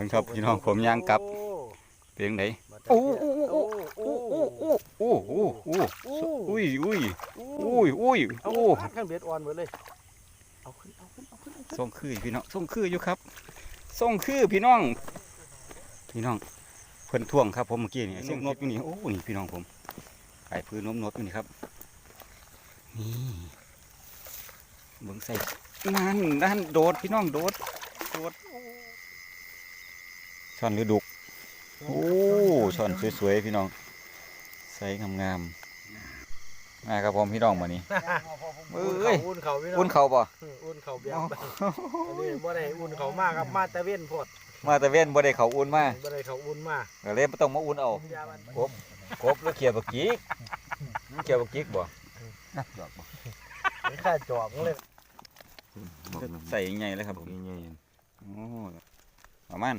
พิ่นครับพี่น้องผมย่างกลับเพียงไหนโอ้โอ้โอ้โอ้โอ้โอ้โอ้โอ้โอ้โอ้อุ้ยอุ้ยอุ้ยอุ้ยเอาโอ้ข้างเบ็ดอ่อนหมดเลยเอาขึ้นเอาขึ้นเอาขึ้นเอาขึ้นส่งคือพี่น้องส่งคืออยู่ครับส่งคือพี่น้อง พี่น้องเพิ่นท่วงครับผมเมื่อกี้นี่เสียงนกอยู่นี่โอ้นี่พี่น้องผมไอ้พื้นนมนกอยู่นี่ครับนี่เบิ่งใส่นั่นนั่นโดดพี่น้องโดดโดด ช่อนหรือดุกโอ้ช่อนสวยๆพี่น้องใส่งามๆมาครับผมพี่น้องมานี่เอ้ยอุ่นเขาพี่น้องอุ่นเขาบ่อุ่นเขาเบียร์อันนี้บ่ได้อุ่นเขามากครับมาแต่เว้นโพดมาแต่เว้นบ่ได้เขาอุ่นมาบ่ได้เขาอุ่นมากก็เลยบ่ต้องมาอุ่นเอายามันกบกบแล้วเขียบบักจิกเขียบบักจิกบ่ไม่ค่าจอกเลยใส่ยังไงเลยครับผมโอ้ประมาณ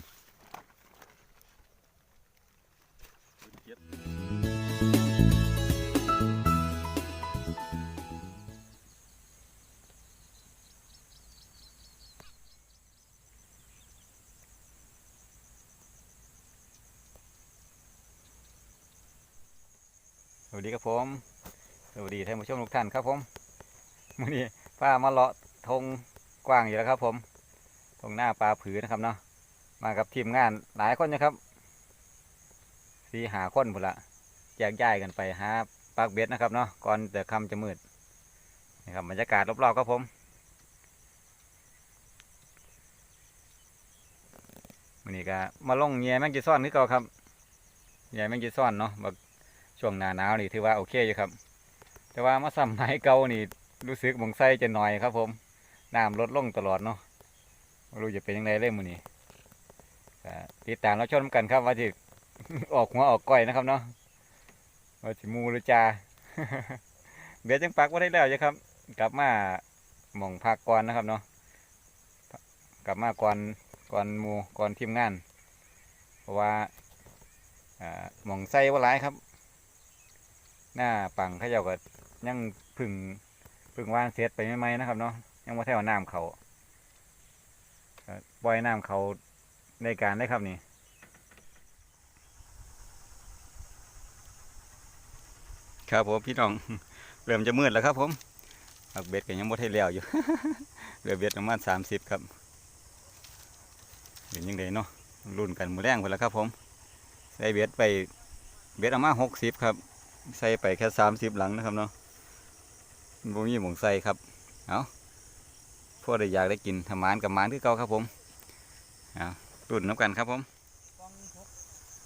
สวัสดีครับผม สวัสดีท่านผู้ชมทุกท่านครับผมมื่อนี้ป้ามาเลาะทงกว้างอยู่แล้วครับ ผมทงหน้าปลาผือนะครับเนาะมากับทีมงานหลายคนนะครับสีหาคนพุ่นละแยกย้ายกันไปหาปากเบ็ดนะครับเนาะก่อนแต่คำจะมืดนี่ครับบรรยากาศรอบๆครับผมมื่อนี้ก็มาลงเหยียแมงจีซ่อนคือเก่าครับเหยียแมงจีซ่อนเนาะแบบ ช่วงหน้าหนาวนี่ถือว่าโอเคอยู่ครับ แต่ว่ามาซ้ำไม้เก่านี่รู้สึกมองไส้จะหน่อยครับ ผมน้ำลดลงตลอดเนาะไม่รู้จะเป็นยังไงเล่มือนี้ติดตามเราชมกันครับว่าจะออกหัวออกก้อยนะครับเนาะว่าจะมูหรือจาเบียดจังปักว่าได้แล้วจ้ะครับ กลับมาหม่องพักก่อนนะครับเนาะกลับมาก่อนก่อนมูก่อนทีมงาน เพราะว่าหม่องไส้ว่าหลายครับ หน้าปังเขาเจ้าก็ยังพึ่งพึ่งว่านเสร็จไปไม่ไหมนะครับเนาะยังม่ใช่ว่าน้ำเขาปล่อยน้ำเขาในการได้ครับนี่ครับผมพี่น้องเริ่มจะมืดแล้วครับ ผมอักเบ็ดก็ยังม่ได้เลี้ยวอยู่เหลือเบ็ดประมาณสามสิบครับเป็นยังไงเนาะรุ่นกันมือแรงไปแล้วครับ ผมใส่เบ็ดไปเบ็ดประมาณหกสิบครับ ใส่ไปแค่สามสิบหลังนะครับเนาะบ่มีหมองใส่ครับ เอาพวกได้อยากได้กินทำหมานกับหมานคือเก่าครับผมเอาตุ่นน้ำกันครับผม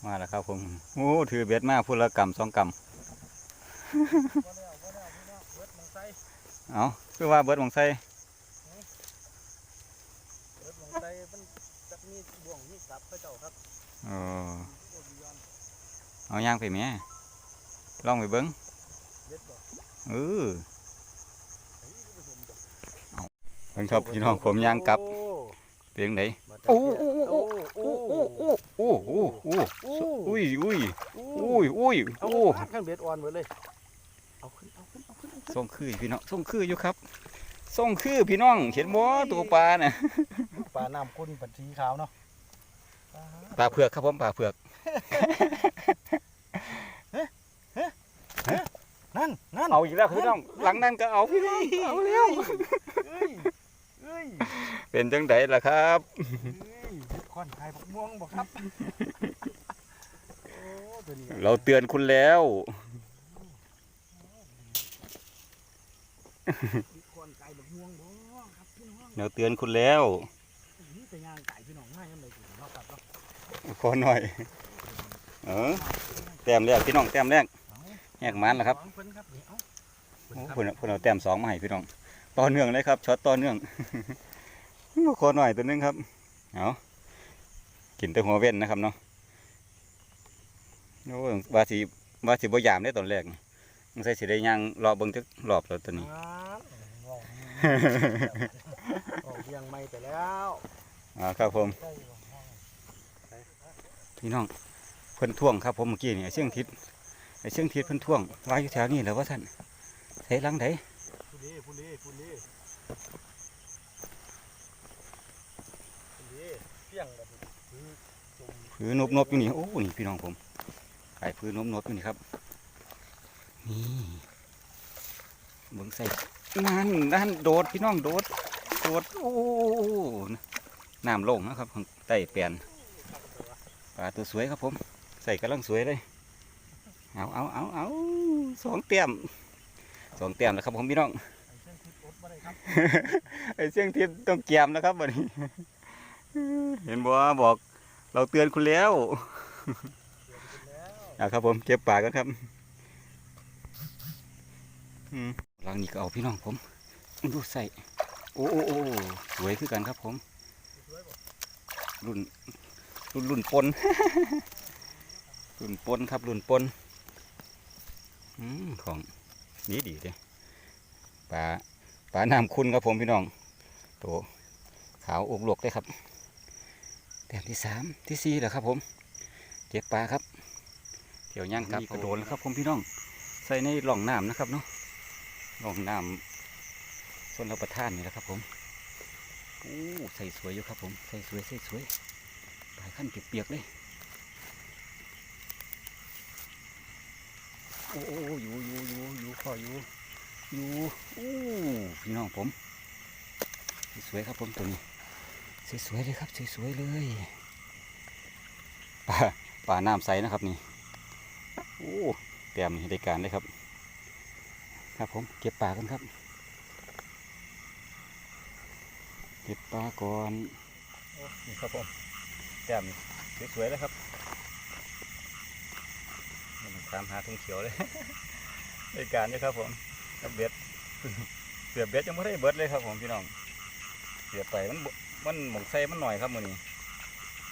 มาแล้วครับผม โอ้ ถือเบ็ดมาพูดละกำสองกำเอาคือว่าเบิดหมองใส่เบิดลงไปมันจักมีบ่วงมีกลับพระเจ้าครับเออเอาย่างไปแหม่ ลองไปเบิ้งเบ็ดบ่เออเอาเพิ่นครับพี่น้องผมย่างกลับเพียงไหนโอ้โอ้โอ้โอ้โอ้โอ้โอ้โอ้โอ้โอ้อุ้ยอุ้ยโอ้อุ้ยอุ้ยเอาโอ้ข้างเบ็ดอ่อนหมดเลยเอาขึ้นเอาขึ้นเอาขึ้นเอาขึ้นส่งคือพี่น้องส่งคืออยู่ครับส่งคือพี่น้องเห็นบ่ตัวปลาน่ะปลาน้ำข้นปัดสีขาวเนาะปลาเผือกครับผมปลาเผือก นั่นนั่นเอาอีกแล้วพี่น้อง หลังนั้นก็เอาพี่น้องเอาแล้วเอ้ยเอ้ยเป็นจังไดล่ะครับเอ้ยคอนไทยบักม่วงบอกครับโอ้ตัวนี้เราเตือนคุณแล้วคอนไก่บักม่วงบ่ครับพี่น้องเราเตือนคุณแล้วนี่แต่ย่างไก่พี่น้องง่ายยังไงถึงเนาะครับเนาะขอหน่อย เออแต้มแรกพี่น้องแต้มแรก แหกมันเหรอครับเพิ่นครับนี่เอ้าโอ้เพิ่นเพิ่นเอาแต้มสองมาให้พี่น้องต่อเนื่องเลยครับช็อตต่อเนื่องขอหน่อยตัวหนึงครับเอากินแต่หัวเว้นนะครับเนาะโอ้ยว่าสิว่าสิบ่ยามได้ตอนแรกนี่มันใส่สิได้ย่างรอเบิ่งจักรอบแล้วตัวนี้อ่าว้าวโอ้เพียงไม่ไปแล้วอ่าครับผมใช่บ่ห้องพี่น้องเพิ่นท่วงครับผมเมื่อกี้นี่ไอ้เชียงทิศไอ้เชียงทิศเพิ่นท่วงว่าอยู่แถวนี้แหล้วว่าท่านใส่ลังไดผู้นี้ผู้นี้ผู้นี้ผู้นี้เพียงแบบพื้นนบนบอยู่นี่โอ้นี่พี่น้องผมขายพื้นนบนบอยู่นี่ครับนี่เบิ่งใส่นั่นนั่นโดดพี่น้องโดดโดดโอ้น้ำลงนะครับใต้เปลี่ยนปลาตัวสวยครับผม ใส่กำลังสวยเลย เอาเอาเอาเอาสองเต็มสองเต็มแล้วครับผมพี่น้องไอเสียงทิพย์ต้องเกียมนะครับวันนี้ เห็นบ่บอก เราเตือนคุณแล้วเอาครับผมเก็บปากกันครับหลังนี้ก็เอาพี่น้องผมดูใส่โอ้โอ้โอ้สวยคือกันครับผม รุ่นรุ่นรุ่นปนรุ่นปนครับรุ่นปน ของดีดีเลยปลาปลาน้ำคุณครับผมพี่น้องโตขาวอกหลวกเลยครับแต้มที่สามที่สี่แล้วครับผมเก็บปลาครับเที่ยวย่างกับกระโดดแล้วครับผมพี่น้อง ใส่ในหล่องน้ำนะครับเนาะหล่องน้ำส่วนเราประทานนี่แหละครับผมโอ้ใส่สวยอยู่ครับผมใส่สวยใส่สวยปลายขั้นเปียกๆเลย อ้โอ้อยู่อยู่อยู่อยู่ขออยู่อยู่โอ้พี่น้องผม สวยครับผมตัวนี้ สวยๆเลยครับ สวยๆเลยปลาปลาน้ำใสนะครับนี่โอ้เตรียมในการเลยครับ ครับผมเก็บปลากันครับ เก็บปลาก่อนนี่ครับผมเตรียมสวยๆเลยครับ ตามหาทุ่งเขียวเลยในการนี่ครับผมเบ็ดเสียบเบ็ดยังไม่ได้เบิดเลยครับผมพี่น้องเสียบไปมันมันหมองใส่มันหน่อยครับมือนี้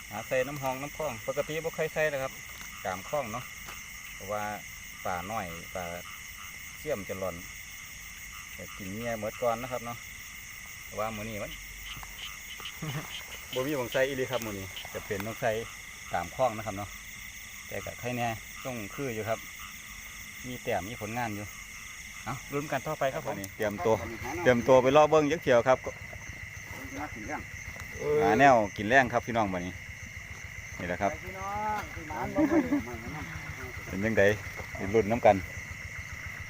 หาใส่น้ำหองน้ำคล้อง ปกติบ่เคยใส่เลยครับกามคล้องเนาะเพราะว่าป่าหน้อยป่าเชี่ยมจะหล่นแต่กินเมียเมื่อก่อนนะครับเนาะว่ามือนี้มันบ่มีหมองใส่อีหลีครับมือนี้จะเป็นต้องใส่กามคล้องนะครับเนาะแต่กับใครแน่ ต้องคืออยู่ครับ มีแต้มมีผลงานอยู่เอาลุ้นกันต่อไปครับผมเตรียมตัว เตรียมตัวไปรอเบิ้งยักษ์เขียวครับหาแนวกินแรงครับพี่น้องบัดนี้นี่แหละครับพี่น้องพี่น้องบ่ค่อยเป็นยังไงสิรุ่นน้ำกัน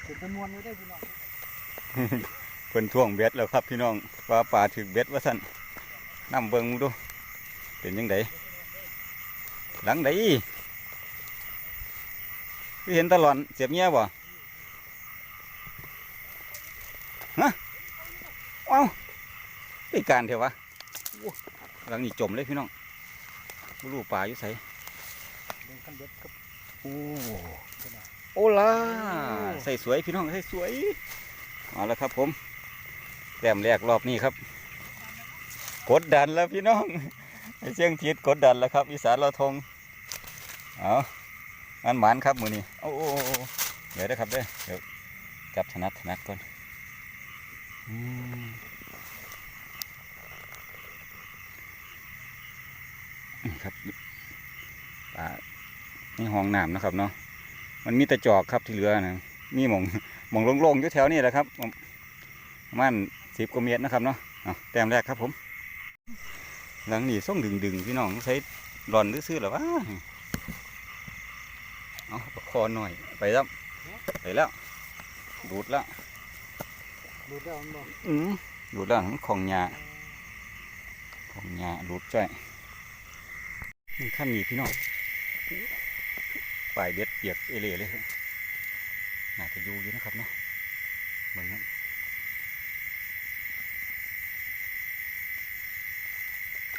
เป็นจำนวนอยู่ได้พี่น้องเพิ่นท่วงเบ็ดแล้วครับพี่น้องว่าป่าถึกเบ็ดว่าสั่นน้ำเบิงดูเป็นยังไงหลังใด พี่เห็นตลอดเสียบเงี้ยบ่ฮะเอ้าไอ้การเถอะวะหลังนี้จมเลยพี่น้องบ่รู้ป่าอยู่ไสโอ้โอ้ล่าใส่สวยพี่น้องใส่สวยเอาละครับ ผมแต้มแรกรอบนี้ครับ กดดันแล้วพี่น้องไอเชียงทิศกดดันแล้วครับอีสานเราทงเอา อันหมานครับมือนี้โอ้โอ้โอ้โอ้เดี๋ยวนะครับเด้อเดี๋ยวจับถนัดถนัดก่อนอืมนี่ครับปลานี่ห้องน้ำนะครับเนาะมันมีแต่จอกครับที่เหลือนะมีหมองหมองโล่งๆอยู่แถวนี้แหละครับประมันสิบกว่าเมตรนะครับเนาะเอาแต้มแรกครับผม หลังนี้ส่งดึงๆพี่น้องใช้หลอนซื้อๆหรอวะ เอาประคอหน่อยไปแล้วไปแล้ว ดูดแล้วดูได้มันบ่อืมดูดแล้วของหยาของหยาดูดจ้อยนี่ข้ามมีพี่น้องปลายเบ็ดเปียกเอเล่เลยครับน่าจะอยู่อยู่นะครับเนาะเหมือนนั้น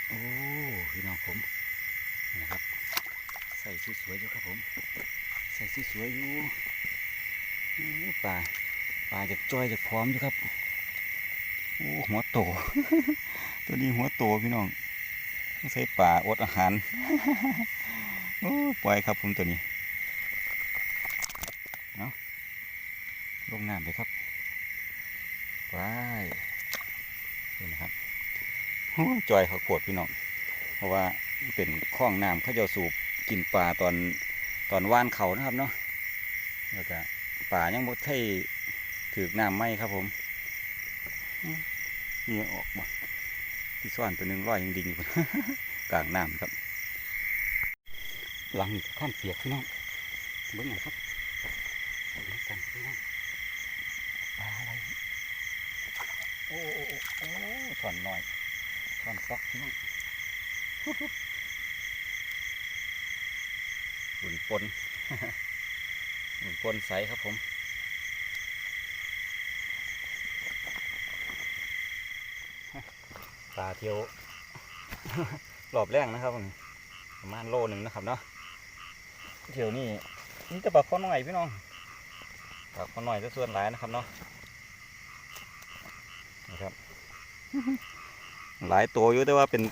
โอ้พี่น้องผมนี่นะครับใส่สวยๆอยู่ครับผม ใส่สวยอยู่ปลาปลาจะจ้อยจะพร้อมอยู่ครับโอ้หัวโต ตัวนี้หัวโตพี่น้องใส่ป่าอดอาหารโอ้ปล่อยครับผมตัวนี้เอาะลงน้ำเลยครับไปเห็นะครับโอ้จอยเขาปวดพี่น้องเพราะว่าเป็นคลองน้ำเขาจะสูบกินปลาตอน ตอนว่านเขานะครับเนาะแล้วก็ป่ายังบดให้ถือน้ำไหมครับผมนี่ออกมาที่ซ่อนตัวหนึ่งร้อยยังดิ่งอยู่กลางน้ำครับ หลังท่านเปียกพี่น้องเบิ้งหน่อยครับเอาเบิ่งกันพี่น้องปลาอะไรโอ้โอ้โอ้โอ้ช่อนหน่อยช่อนฟอกพี่น้อง หุ่น ปนหุ่นปนใสครับผมปลาเที่ยวรอบแรกนะครับผมประมาณโลหนึ่งนะครับเนาะเที่ยวนี้นี่จะปลาข้อน้อยพี่น้องปลาข้อน้อยจะส่วนหลายนะครับเนาะนะครับ หลายตัวอยู่แต่ว่าเป็น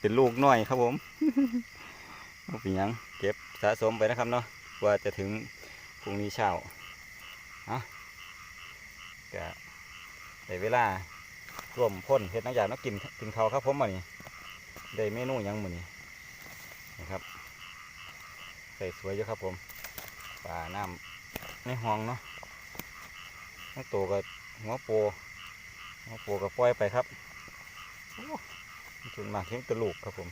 เป็นลูกน้อยครับผมเป็นยัง สะสมไปนะครับเนาะกว่าจะถึงพรุ่งนี้เช้าเอาก็ได้เวลาร่วมพ่นเฮ็ดน้ำยาเนาะกินกินเขาครับผมมื้อนี้ได้เมนูยังมือนี้นะครับใส่สวยอยู่ครับผมปลาน้ำในห้องเนาะทั้งตัวกับหัวโปหัวโปกับปล่อยไปครับโอ้ส่วนมากเห็นแตะลูกครับผม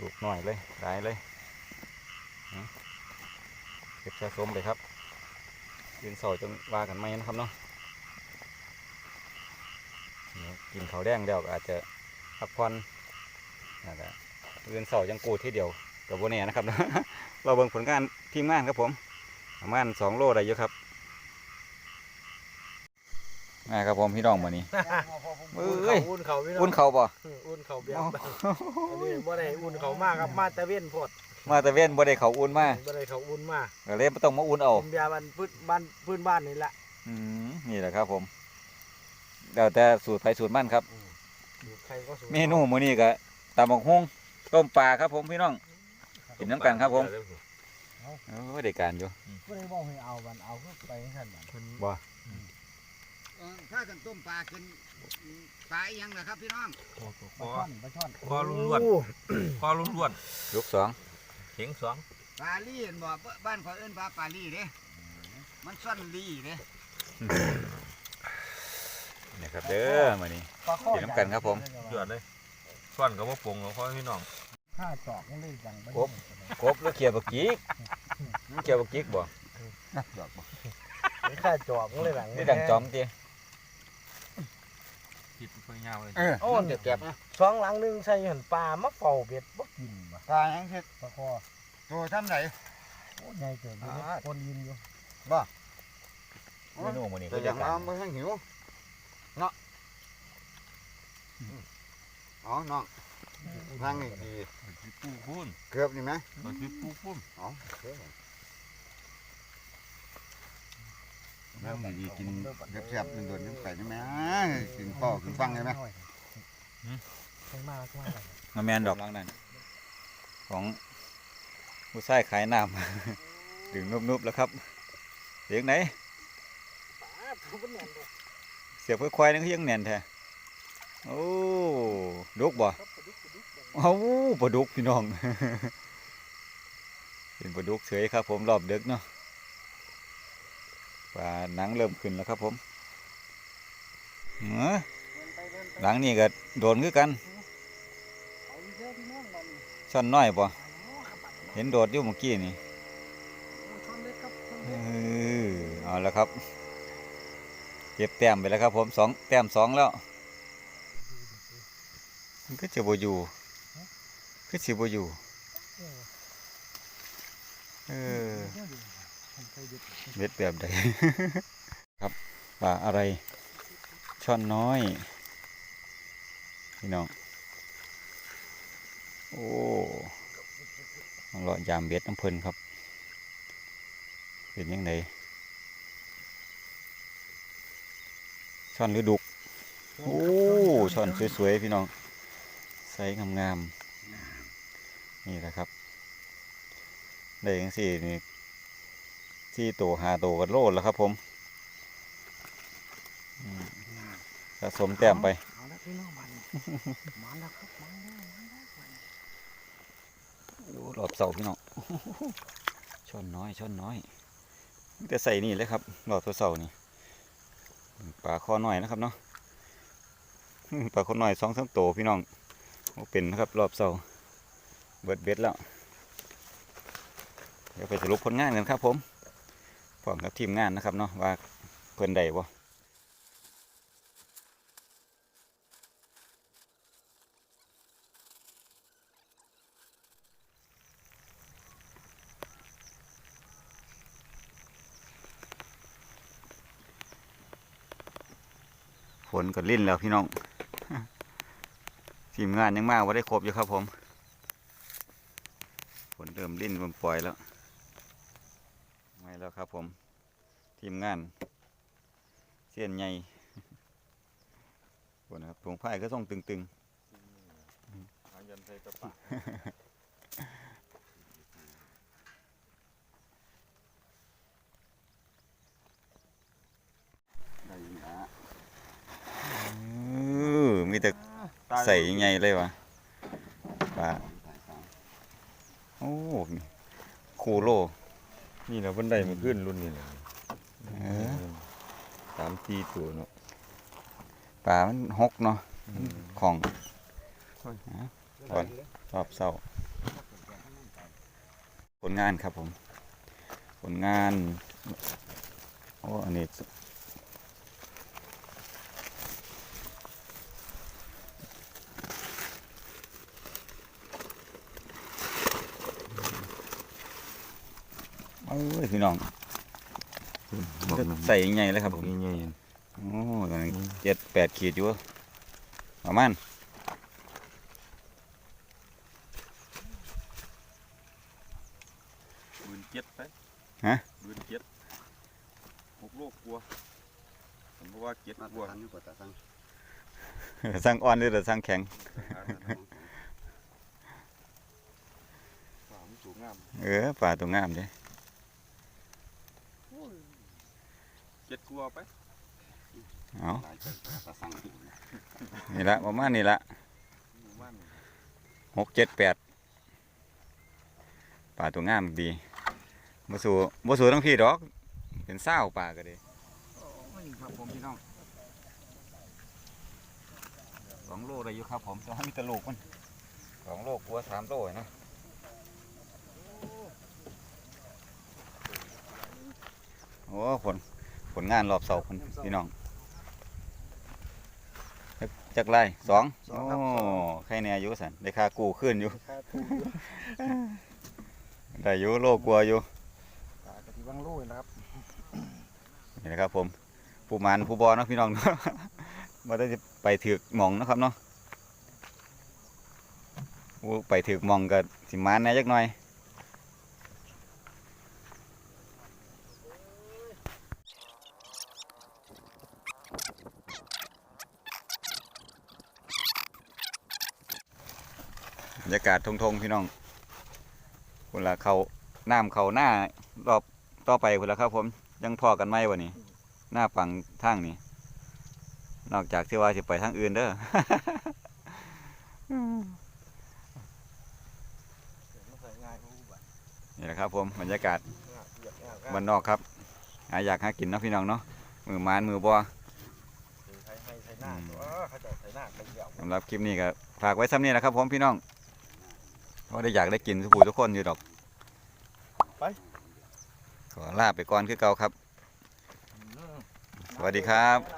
ลูกหน่อยเลยได้เลย เก็บสะสมไปครับยืนเสาจนว่ากันไม่นะครับเนาะเดี๋ยวกินข้าวแดงเดียวก็อาจจะพักผ่อนนะครับยืนเสายังกูที่เดียวกับโบเน่นะครับเราเบิ่งผลงานทีมงานครับผมประมาณสองโลได้เยอะครับมาครับผมพี่น้องมานี้เอ้ยอุ่นเขาพี่น้องอุ่นเขาป่ะอุ่นเขาเบี้ยอันนี้บ่ได้อุ่นเขามากครับมาแต่เว้นโพด มาแต่เว้นบ่ได้เขาอุ่นมาบ่ได้เขาอุ่นมากก็เลยไม่ต้องมาอุ่นเอาเป็นเบียร์บ้านพื้นบ้านพื้นบ้านนี่แหละอืมนี่แหละครับ ผมแล้วแต่สูตรไผสูตรมันครับอยู่ใครก็สูงเมนูมื้อนี้ก็ตำบักฮุ่งต้มปลาครับผมพี่น้องกินน้ำกันครับผมโอ้ยได้การอยู่บ่ได้บอกให้เอาบันเอาก็ไปสั่นบันบ่เออถ้ากันต้มปลากินปลาอีหยังล่ะครับพี่น้องปลาช่อนปลาช่อนพอลุงล้วนพอลุงล้วนลูกสอง เข็งสองปลาลี่เห็นบ่บ้านเขาเอิ้นปลาปลาลี่เด้มันซ่อนลี่เด้นี่ครับเด้อมื้อนี้ปลาข้อกินน้ำกันครับผมยอดเลยส่วนกับว่าปรุงของพ่อพี่น้องข้าจอกมันเลยจังครบกบแล้วเขียบบักจิกเขียบบักจิกบ่ข้าจอกมันเลยหลังนี่ดังจอมติคิดเพื่อยาวเลยเออโอ้เดี๋ยวเก็บนะสองหลังหนึงใส่หันปลามาเฝ้าเบ็ดบ่กินบ่ ปลาหยังเฮ็ดปลาคอตัวทำไหน โอ้ใหญ่เกินอยู่อ่า คนยินอยู่เมนูมื้อนี้ตัวอย่างเราบ่ทันหิวเนาะอ๋อน้องทางนี่ดีปูพุ่นเกือบนี่ไหมก็คือปูพุ่นอ๋อโอเคนั่งดีๆกินแซ่บๆโดนๆน้ำใส่ได้ไหมกินเป้อกินฟังได้ไหมใช่มากมากเลย มาแม่นดอก หลังนั้น ของผู้ชายขายน้ำดึงนุบๆแล้วครับเสียงไหนเสียบค่อยๆนั่นก็ยังแน่นแท้โอ้ดุกบ่เอ้าปลาดุกพี่น้อง เป็นปลาดุกเฉยครับ ผมรอบดึกเนาะปลาหนังเริ่มขึ้นแล้วครับผมเออหลังนี่ก็โดนคือกัน ช่อนน้อยบ่เห็นโดดอยู่เมื่อกี้นี่เออเอาแล้วครับ เก็บแต้มไปแล้วครับ ผมสองแต้มสองแล้วมันก็จะบอยู่ก็สิบอยู่เออเบ็ดแบบใดครับปลาอะไร ช่อนน้อย พี่น้อง อ้มาเลาะยามเบ็ดน้ำเพลินครับ เป็นยังไงช่อนหรือดุก โอ้ช่อนสวยๆพี่น้องใสงามๆนี่แหละครับได้ยังสี่นี่ที่โตหาโตกันโลดแล้วครับผมสะสมแต้มไป เอาละพี่น้องมันมาแล้วครับมาแล้วมาแล้ว รอบเสาพี่น้องช่อนน้อยช่อนน้อยมีแต่ใส่นี่เลยครับรอบตัวเสานี่ปลาคอน้อยนะครับเนาะปลาคอน้อยสองสามโตวพี่น้องเป็นนะครับรอบเสาเบิดเบ็ดแล้วเดี๋ยวไปสรุปผลงานกันครับผมพร้อมกับทีมงานนะครับเนาะว่าเพิ่อนได้บ่ นก็ลิ่นแล้วพี่น้องทีมงานยังมากว่าได้ครบอยู่ครับผมฝนเริ่มลิ่นเริ่มปล่อยแล้ว ไม่แล้วครับผม ทีมงานเสียนใหญ่บนนครับถุงผ้าก็ต้องตึงหายันใส่กระปะ ได้ยินนะ ๆ อื้อมีแต่ใส่ใหญ่เลยวะปลาสายสามโอ้มีคูโลนี่นะเพิ่นได้มาขึ้นรุ่นนี้เลยเออสามสี่ตัวเนาะปลามันหกเนาะของก่อนรอบเศร้า ผลงานครับผม ผลงาน โอ้ อันนี้ อ้ยพี่น้องบอกใส่ยังไงเลยครับผมนี่ไงโอ้กำลังเจ็ดแปดขีดอยู่ประมาณบืนเจ็ดไปฮะบืนเจ็ดหกโลกกลัวผมเพราะว่าเจ็ดมากลัวทันอยู่กว่าตาตั้งสั่งอ่อนหรือสั่งแข็งสามสูงงามเออปลาตัวงามเด้ เจ็ดกลัวไปเอาหลายคนตาสั่งอยู่นี่ละประมาณนี้ละหมู่บ้านหกเจ็ดแปดปลาตัวงามดีบ่สูบ่สูทั้งพี่ดอก เป็นเศร้าวปลาก็ดีครับผมพี่น้องสองโลได้อยู่ครับผมแต่ว่ามีแตะลูกมันสองโลกลัวสามโลนะโอ้ผล ผลงานรอบเสาคนพี่น้องจักจักไล่สองโอ้ใครแน่อยู่สันได้ค่ากู้ขึ้นอยู่ได้อยู่โลกลัวอยู่ปลากระทิบังโลยนะครับนี่นะครับผมผู้มันผู้บอเนาะพี่น้องเนาะมาได้ไปถือกหมองเนาะครับเนาะผู้ไปถือกหมองก็สิมานแหน่จักหน่อย รรยากาศทงๆพี่น้องเวลาเขาน้ำเขาหน้ารอบต่อไปเวลาครับผมยังพอกันไหมวันนี้ หน้าฝั่งทางนี้ นอกจากที่ว่าจะไปทางอื่นเด้อใส่ง่ายเขาแบบนี่แหละครับผมบรรยากาศง่ายเหยียบง่ายบ้านนอกครับหาอยากหากินเนาะพี่น้องเนาะมือมานมือบัวใช้ให้ใช้หน้าตัวเขาจะใช้หน้าไปเดี่ยวสำหรับคลิปนี้ก็ฝากไว้ซ้ำนี้นะครับผมพี่น้อง เพราะได้อยากได้กินทุกผู้ทุกคนอยู่ดอกขอลาไปก่อนคือเก่าครับ สวัสดีครับเวลา